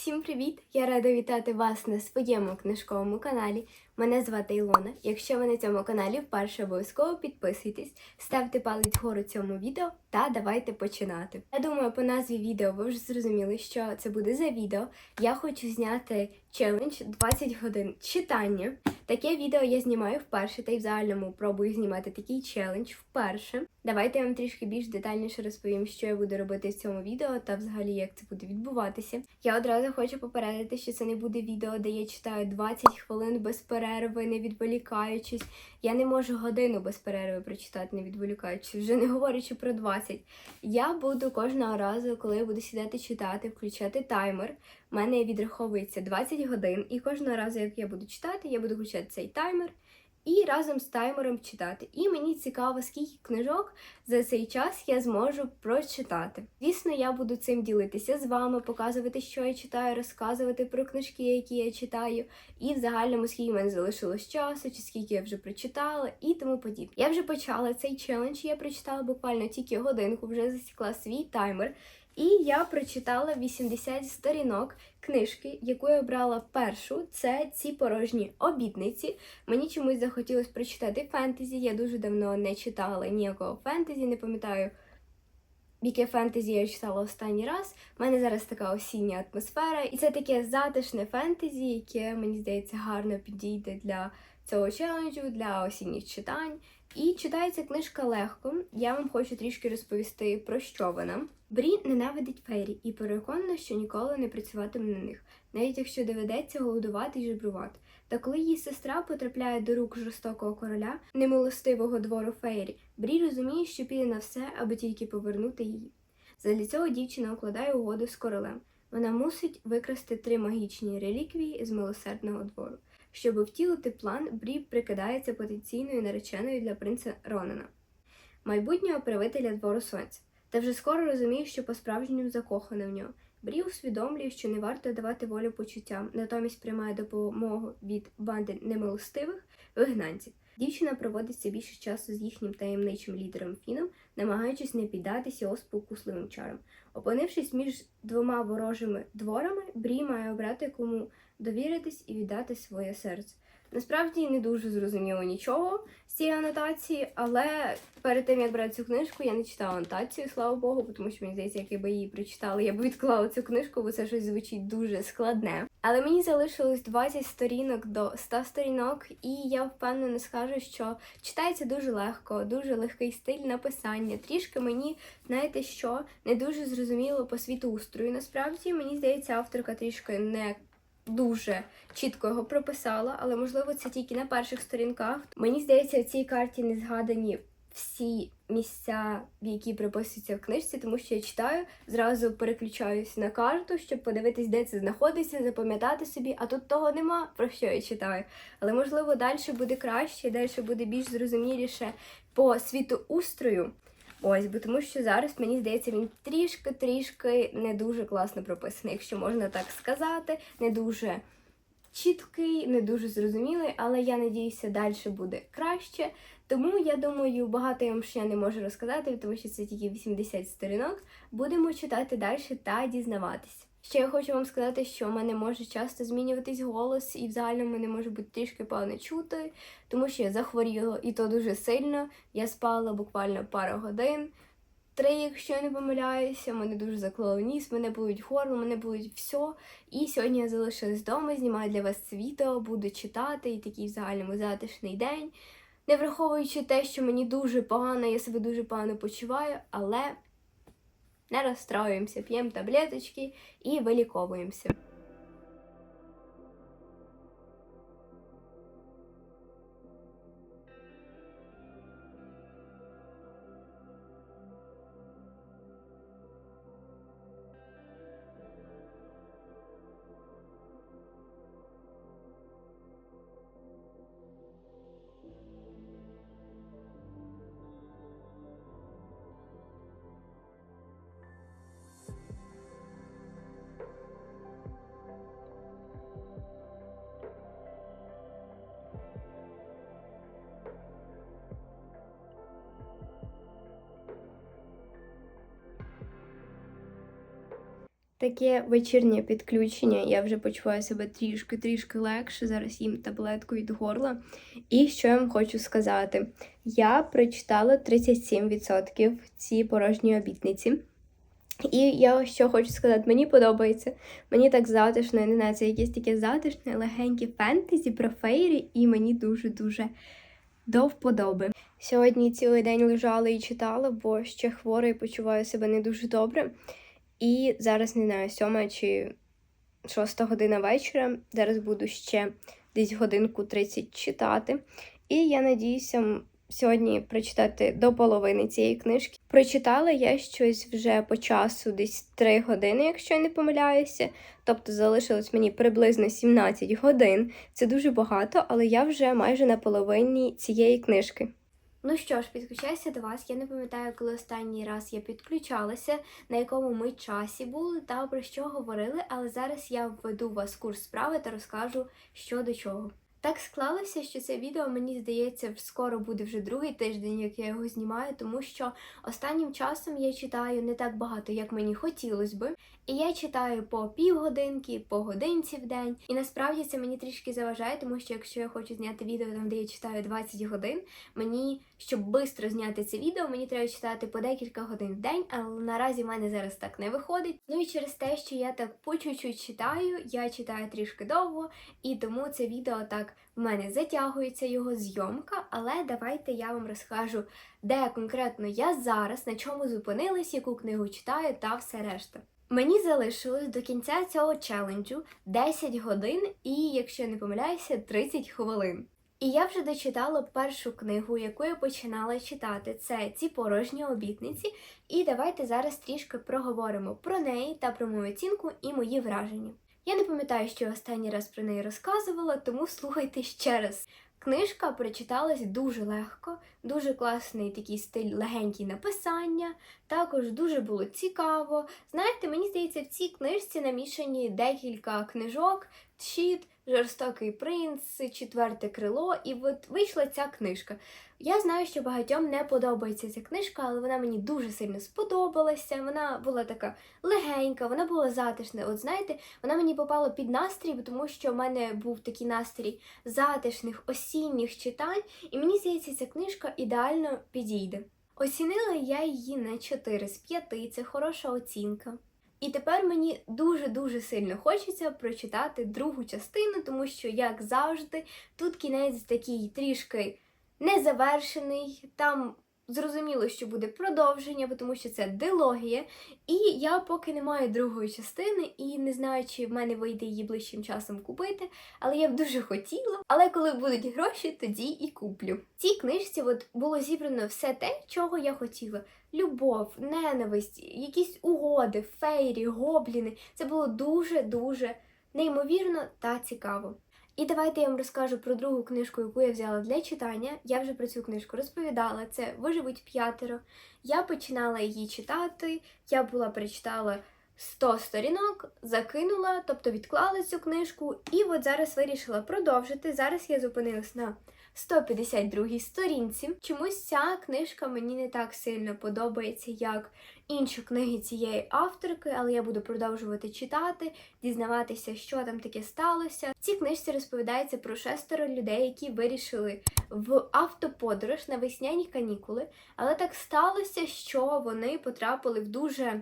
Всім привіт! Я рада вітати вас на своєму книжковому каналі. Мене звати Ілона. Якщо ви на цьому каналі вперше обов'язково підписуйтесь, ставте палець вгору цьому відео та давайте починати. Я думаю, по назві відео ви вже зрозуміли, що це буде за відео. Я хочу зняти челендж 20 годин читання. Таке відео я знімаю вперше, та й в загальному пробую знімати такий челендж вперше. Давайте я вам трішки більш детальніше розповім, що я буду робити в цьому відео та взагалі як це буде відбуватися. Я одразу хочу попередити, що це не буде відео, де я читаю 20 хвилин без перерви, не відволікаючись. Я не можу годину без перерви прочитати, не відволікаючись, вже не говорячи про 20. Я буду кожного разу, коли я буду сідати читати, включати таймер. У мене відраховується 20 годин, і кожного разу, як я буду читати, я буду включати цей таймер і разом з таймером читати. І мені цікаво, скільки книжок за цей час я зможу прочитати. Звісно, я буду цим ділитися з вами, показувати, що я читаю, розказувати про книжки, які я читаю, і в загальному скільки в мене залишилось часу, чи скільки я вже прочитала, і тому подібне. Я вже почала цей челендж. Я прочитала буквально тільки годинку, вже засікла свій таймер. І я прочитала 80 сторінок книжки, яку я брала першу. Це ці порожні обітниці. Мені чомусь захотілося прочитати фентезі. Я дуже давно не читала ніякого фентезі, не пам'ятаю, яке фентезі я читала останній раз. У мене зараз така осіння атмосфера, і це таке затишне фентезі, яке мені здається гарно підійде для цього челенджу, для осінніх читань. І читається книжка легко. Я вам хочу трішки розповісти про що вона. Брі ненавидить фейрі і переконана, що ніколи не працюватиме на них, навіть якщо доведеться голодувати і жебрувати. Та коли її сестра потрапляє до рук жорстокого короля, немилостивого двору фейрі, Брі розуміє, що піде на все, аби тільки повернути її. Задля цього дівчина укладає угоду з королем. Вона мусить викрасти три магічні реліквії з милосердного двору. Щоб втілити план, Брі прикидається потенційною нареченою для принца Ронана, майбутнього правителя двору сонця. Та вже скоро розуміє, що по-справжньому закохана в нього. Брі усвідомлює, що не варто давати волю почуттям, натомість приймає допомогу від банди немилостивих вигнанців. Дівчина проводиться більше часу з їхнім таємничим лідером Фіном, намагаючись не піддатися його спокусливим чарам. Опинившись між двома ворожими дворами, Брі має обрати кому довіритись і віддати своє серце. Насправді не дуже зрозуміло нічого з цієї анотації, але перед тим як брати цю книжку, я не читала анотацію, слава Богу, тому що мені здається, як я би її прочитала, я б відклала цю книжку, бо це щось звучить дуже складне. Але мені залишилось 20 сторінок до 100 сторінок, і я впевнено скажу, що читається дуже легко, дуже легкий стиль написання. Трішки мені, знаєте що, не дуже зрозуміло по світоустрою. Насправді мені здається, авторка трішки не дуже чітко його прописала, але можливо це тільки на перших сторінках. Мені здається, в цій карті не згадані всі місця, які приписуються в книжці, тому що я читаю, зразу переключаюсь на карту, щоб подивитись, де це знаходиться, запам'ятати собі, а тут того нема, про що я читаю. Але можливо далі буде краще, далі буде більш зрозуміліше по світоустрою. Ось, бо тому що зараз мені здається, він трішки-трішки не дуже класно прописаний, якщо можна так сказати, не дуже чіткий, не дуже зрозумілий, але я надіюся, далі буде краще. Тому я думаю, багато я вам ще не можу розказати, тому що це тільки 80 сторінок. Будемо читати далі та дізнаватися. Ще я хочу вам сказати, що в мене може часто змінюватись голос, і в загальному мене може бути трішки погано чути, тому що я захворіла і то дуже сильно. Я спала буквально пару годин, три, якщо я не помиляюся, мене дуже заклало ніс, мене болить горло, мене болить все. І сьогодні я залишилась вдома, знімаю для вас це відео, буду читати і такий в загальному затишний день. Не враховуючи те, що мені дуже погано, я себе дуже погано почуваю, але не розстроюємося, п'ємо таблеточки і виліковуємося. Таке вечірнє підключення. Я вже почуваю себе трішки-трішки легше. Зараз їм таблетку від горла. І що я вам хочу сказати? Я прочитала 37% ці порожні обітниці. І я що хочу сказати, мені подобається. Мені так затишно, я не знаю, це якесь таке затишне, легеньке фентезі про фейрі, і мені дуже-дуже до вподоби. Сьогодні цілий день лежала і читала, бо ще хвора і почуваю себе не дуже добре. І зараз не знаю, сьома чи шоста година вечора. Зараз буду ще десь годинку 30 читати. І я надіюся сьогодні прочитати до половини цієї книжки. Прочитала я щось вже по часу, десь 3 години, якщо я не помиляюся. Тобто залишилось мені приблизно 17 годин. Це дуже багато, але я вже майже на половині цієї книжки. Ну що ж, підключаюся до вас. Я не пам'ятаю, коли останній раз я підключалася, на якому ми часі були та про що говорили, але зараз я введу вас в курс справи та розкажу, що до чого. Так склалося, що це відео, мені здається, скоро буде вже другий тиждень, як я його знімаю, тому що останнім часом я читаю не так багато, як мені хотілося би. І я читаю по півгодинки, по годинці в день. І насправді це мені трішки заважає, тому що якщо я хочу зняти відео там, де я читаю 20 годин, мені, щоб швидко зняти це відео, мені треба читати по декілька годин в день, але наразі в мене зараз так не виходить. Ну і через те, що я так по чуть-чуть читаю, я читаю трішки довго, і тому це відео так в мене затягується його зйомка. Але давайте я вам розкажу, де конкретно я зараз, на чому зупинилась, яку книгу читаю та все решта. Мені залишилось до кінця цього челенджу 10 годин і, якщо я не помиляюся, 30 хвилин. І я вже дочитала першу книгу, яку я починала читати. Це ці порожні обітниці. І давайте зараз трішки проговоримо про неї та про мою оцінку і мої враження. Я не пам'ятаю, що останній раз про неї розказувала, тому слухайте ще раз. Книжка прочиталась дуже легко, дуже класний такий стиль легенький написання. Також дуже було цікаво. Знаєте, мені здається, в цій книжці намішані декілька книжок, щит, жорстокий принц, четверте крило, і от вийшла ця книжка. Я знаю, що багатьом не подобається ця книжка, але вона мені дуже сильно сподобалася. Вона була така легенька, вона була затишна. От знаєте, вона мені попала під настрій, тому що в мене був такий настрій затишних осінніх читань, і мені здається, ця книжка ідеально підійде. Оцінила я її на 4 з 5, це хороша оцінка. І тепер мені дуже-дуже сильно хочеться прочитати другу частину, тому що, як завжди, тут кінець такий трішки незавершений. Там зрозуміло, що буде продовження, тому що це дилогія. І я поки не маю другої частини і не знаю, чи в мене вийде її ближчим часом купити. Але я б дуже хотіла. Але коли будуть гроші, тоді і куплю. В цій книжці от було зібрано все те, чого я хотіла. Любов, ненависть, якісь угоди, фейрі, гобліни. Це було дуже-дуже неймовірно та цікаво. І давайте я вам розкажу про другу книжку, яку я взяла для читання. Я вже про цю книжку розповідала. Це Виживуть п'ятеро. Я починала її читати, я була прочитала 100 сторінок, закинула, тобто відклала цю книжку, і от зараз вирішила продовжити. Зараз я зупинилась на 152 сторінці. Чомусь ця книжка мені не так сильно подобається, як інші книги цієї авторки, але я буду продовжувати читати, дізнаватися, що там таке сталося. В цій книжці розповідається про шестеро людей, які вирішили в автоподорож на весняні канікули, але так сталося, що вони потрапили в дуже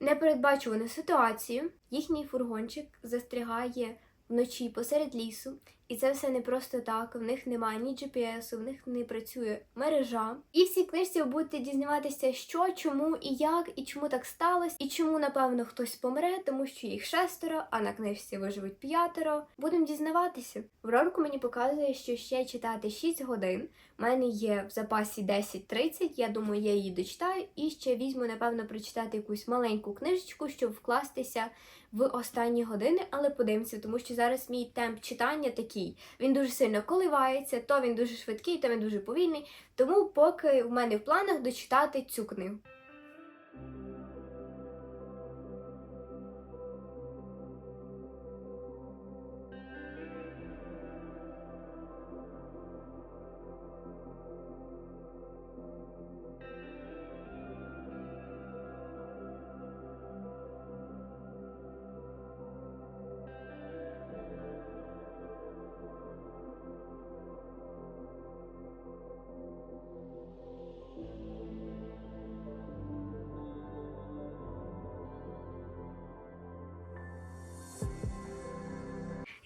непередбачувану ситуацію. Їхній фургончик застрягає вночі посеред лісу. І це все не просто так. В них немає ні GPS, в них не працює мережа. І в цій книжці ви будете дізнаватися, що, чому і як, і чому так сталося, і чому, напевно, хтось помре, тому що їх шестеро, а на книжці виживуть п'ятеро. Будемо дізнаватися. В ролику мені показує, що ще читати 6 годин. У мене є в запасі 10-30, я думаю, я її дочитаю. І ще візьму, напевно, прочитати якусь маленьку книжечку, щоб вкластися в останні години, але подивимося, тому що зараз мій темп читання такий. Він дуже сильно коливається, то він дуже швидкий, то він дуже повільний. Тому поки в мене в планах дочитати цю книгу.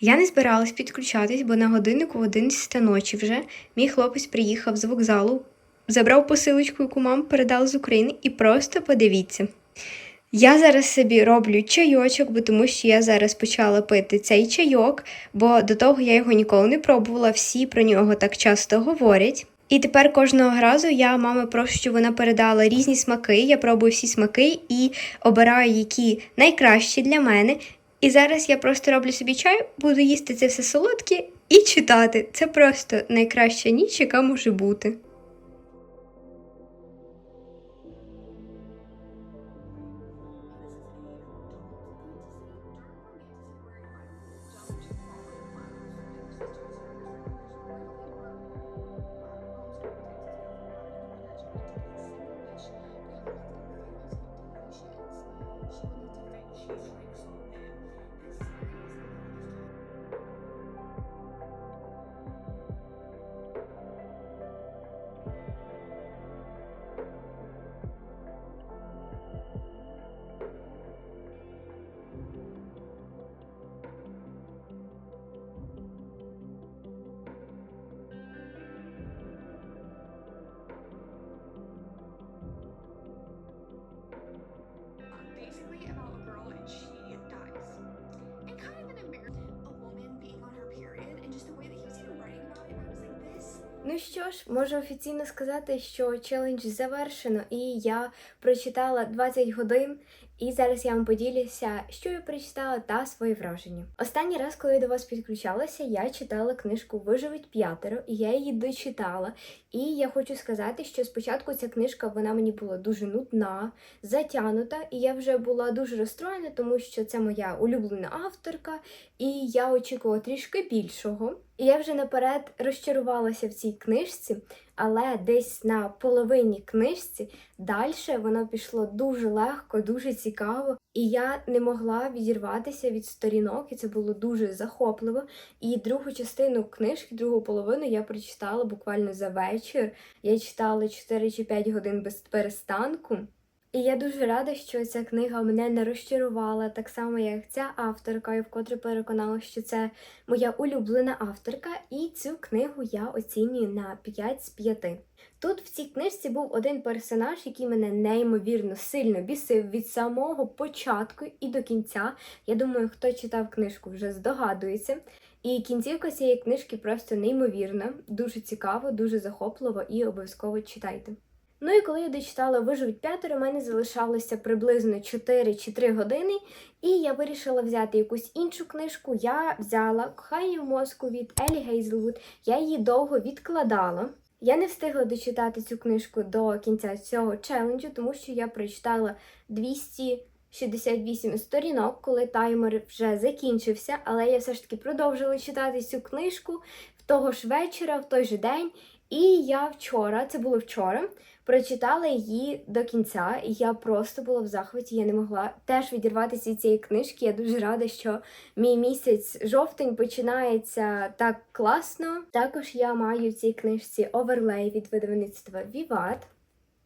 Я не збиралась підключатись, бо на годиннику 11 ночі вже мій хлопець приїхав з вокзалу, забрав посилочку, яку мама передала з України, і просто подивіться. Я зараз собі роблю чайочок, бо тому що я зараз почала пити цей чайок, бо до того я його ніколи не пробувала, всі про нього так часто говорять. І тепер кожного разу я мами прошу, щоб вона передала різні смаки. Я пробую всі смаки і обираю, які найкращі для мене. І зараз я просто роблю собі чай, буду їсти це все солодке і читати. Це просто найкраща ніч, яка може бути. Ну що ж, можу офіційно сказати, що челендж завершено, і я прочитала 20 годин, і зараз я вам поділюся, що я прочитала та свої враження. Останній раз, коли я до вас підключалася, я читала книжку Виживуть п'ятеро, і я її дочитала. І я хочу сказати, що спочатку ця книжка вона мені була дуже нудна, затянута, і я вже була дуже розстроєна, тому що це моя улюблена авторка, і я очікувала трішки більшого. І я вже наперед розчарувалася в цій книжці, але десь на половині книжці далі воно пішло дуже легко, дуже цікаво, і я не могла відірватися від сторінок, і це було дуже захопливо. І другу частину книжки, другу половину я прочитала буквально за вечір. Я читала 4 чи 5 годин без перестанку. І я дуже рада, що ця книга мене не розчарувала, так само як ця авторка, і вкотре переконала, що це моя улюблена авторка, і цю книгу я оцінюю на 5 з 5. Тут в цій книжці був один персонаж, який мене неймовірно сильно бісив від самого початку і до кінця. Я думаю, хто читав книжку, вже здогадується. І кінцівка цієї книжки просто неймовірна, дуже цікаво, дуже захопливо і обов'язково читайте. Ну і коли я дочитала Виживуть п'ятеро, у мене залишалося приблизно 4 чи 3 години, і я вирішила взяти якусь іншу книжку. Я взяла Кохання в мозку від Елі Гейзелвуд. Я її довго відкладала. Я не встигла дочитати цю книжку до кінця цього челенджу, тому що я прочитала 268 сторінок, коли таймер вже закінчився, але я все ж таки продовжила читати цю книжку в того ж вечора, в той же день. І я вчора, це було вчора, прочитала її до кінця, і я просто була в захваті. Я не могла теж відірватися від цієї книжки. Я дуже рада, що мій місяць жовтень починається так класно. Також я маю в цій книжці оверлей від видавництва Vivat.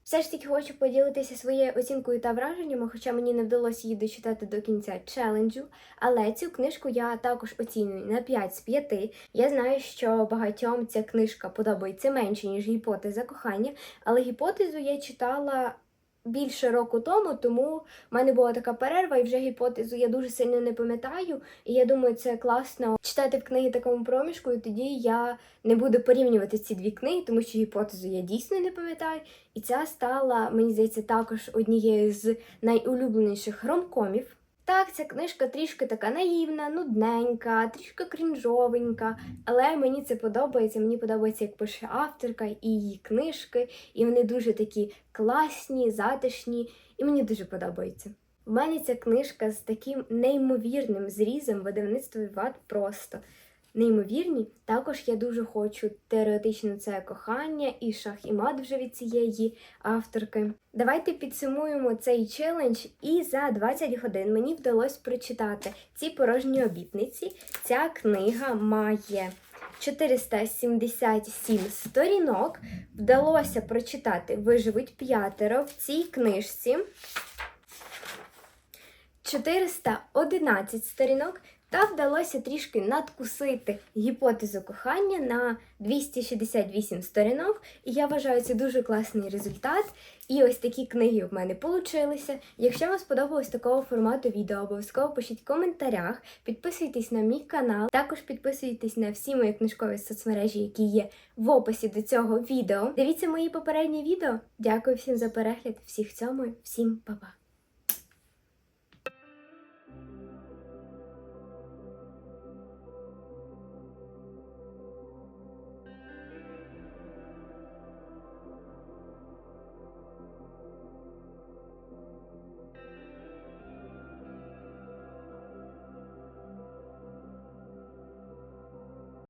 Все ж таки хочу поділитися своєю оцінкою та враженнями, хоча мені не вдалося її дочитати до кінця челенджу. Але цю книжку я також оцінюю на 5 з 5. Я знаю, що багатьом ця книжка подобається менше, ніж гіпотеза кохання, але гіпотезу я читала. Більше року тому, тому в мене була така перерва, і вже гіпотезу я дуже сильно не пам'ятаю. І я думаю, це класно читати в книги такому проміжку, і тоді я не буду порівнювати ці дві книги, тому що гіпотезу я дійсно не пам'ятаю. І ця стала, мені здається, також однією з найулюбленіших ромкомів. Так, ця книжка трішки така наївна, нудненька, трішки крінжовенька, але мені це подобається. Мені подобається, як пише авторка і її книжки, і вони дуже такі класні, затишні, і мені дуже подобається. У мене ця книжка з таким неймовірним зрізом видавництва Віват просто неймовірні. Також я дуже хочу теоретично це кохання і шах і мат вже від цієї авторки. Давайте підсумуємо цей челендж, і за 20 годин мені вдалося прочитати ці порожні обітниці. Ця книга має 477 сторінок. Вдалося прочитати Виживуть п'ятеро в цій книжці. 411 сторінок. Та вдалося трішки надкусити гіпотезу кохання на 268 сторінок, і я вважаю це дуже класний результат. І ось такі книги в мене получилися. Якщо вам сподобалось такого формату відео, обов'язково пишіть в коментарях, підписуйтесь на мій канал, також підписуйтесь на всі мої книжкові соцмережі, які є в описі до цього відео. Дивіться мої попередні відео. Дякую всім за перегляд, всіх цьому, всім па-па!